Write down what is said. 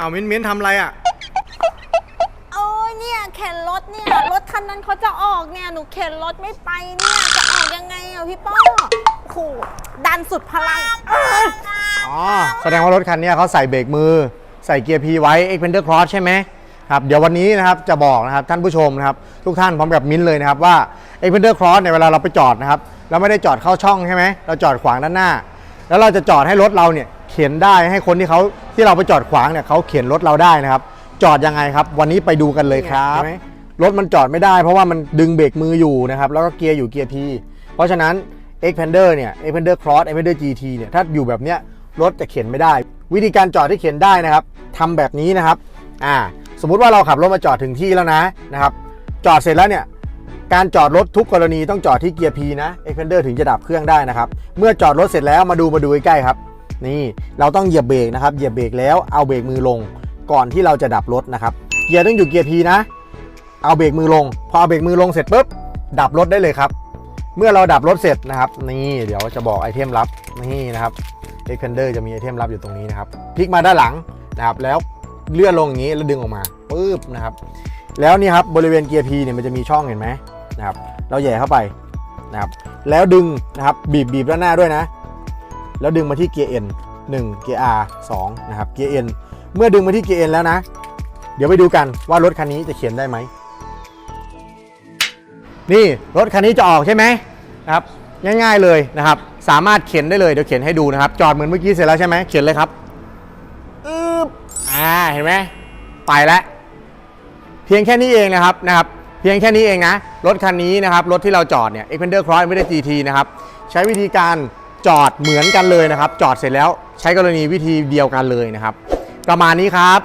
อ้าวมิ้นมิ้นทำอะไรอะ โอ้ยเนี่ยเข็นรถเนี่ยรถคันนั้นเขาจะออกเนี่ยหนูเข็นรถไม่ไปเนี่ยจะออกยังไงอะพี่ป้อโอ้โหดันสุดพลังอ๋อ แสดงว่ารถคันนี้เขาใส่เบรกมือ ใส่เกียร์ P ไว้ Xpander Cross ใช่ไหมครับ เดี๋ยววันนี้นะครับจะบอกนะครับท่านผู้ชมนะครับ ทุกท่านพร้อมกับมิ้นท์เลยนะครับว่า Xpander Cross เนี่ยเวลาเราไปจอดนะครับ เราไม่ได้จอดเข้าช่องใช่ไหมเราจอดขวางด้านหน้า แล้วเราจะจอดให้รถเราเนี่ยเข็นได้ให้คนที่เขาที่เราไปจอดขวางเนี่ยเขาเข็นรถเราได้นะครับ จอดยังไงครับ วันนี้ไปดูกันเลยครับรถมันจอดไม่ได้เพราะว่ามันดึงเบรกมืออยู่นะครับแล้วก็เกียร์อยู่เกียร์ P เพราะฉะนั้น Xpander เนี่ย Xpander Cross Xpander GT เนี่ยถ้าอยู่แบบเนี้ยรถจะเข็นไม่ได้ วิธีการจอดที่เข็นได้นะครับทำแบบนี้นะครับอ่าสมมุติว่าเราขับรถมาจอดถึงที่แล้วนะนะครับจอดเสร็จแล้วเนี่ยการจอดรถทุกกรณีต้องจอดที่เกียร์ P นะ Xpander ถึงจะดับเครื่องได้นะครับ เมื่อจอดรถเสร็จแล้วมาดูมาดูใกล้ๆครับ นี่เราต้องเหยียบเบรกนะครับเหยียบเบรกแล้วเอาเบรกมือลงก่อนที่เราจะดับรถนะครับเกียร์ต้องอยู่เกียร์ P นะ เอาเบรกมือลง พอเอาเบรกมือลงเสร็จปุ๊บดับรถได้เลยครับ เมื่อเราดับรถเสร็จนะครับ นี่เดี๋ยวจะบอกไอเทมลับนี่นะครับ Xpander จะมีไอเทมลับอยู่ตรงนี้นะครับพลิกมาด้านหลังนะครับ แล้วเลื่อนลงอย่างนี้แล้วดึงออกมาปุ๊บนะครับ แล้วนี่ครับบริเวณเกียร์ P เนี่ยมันจะมีช่องเห็นไหมนะครับ เราแหย่เข้าไปนะครับ แล้วดึงนะครับบีบบีบด้านหน้าด้วยนะ แล้วดึงมาที่เกียร์ N 1เกียร์ R 2นะครับ เกียร์ N เมื่อดึงมาที่เกียร์ N แล้วนะ เดี๋ยวไปดูกันว่ารถคันนี้จะเขียนได้ไหม นี่รถคันนี้จะออกใช่ไหมนะครับ ง่ายๆเลยนะครับ สามารถเข็นได้เลย เดี๋ยวเข็นให้ดูนะครับ จอดเหมือนเมื่อกี้เสร็จแล้วใช่ไหมเข็นเลยครับอึ๊บอ่า เห็นไหมไปแล้ว เพียงแค่นี้เองนะครับนะครับ เพียงแค่นี้เองนะ รถคันนี้นะครับ รถที่เราจอดเนี่ย Xpander Cross ไม่ได้ GT นะครับ ใช้วิธีการ จอดเหมือนกันเลยนะครับ จอดเสร็จแล้วใช้กรณีวิธีเดียวกันเลยนะครับ ประมาณนี้ครับ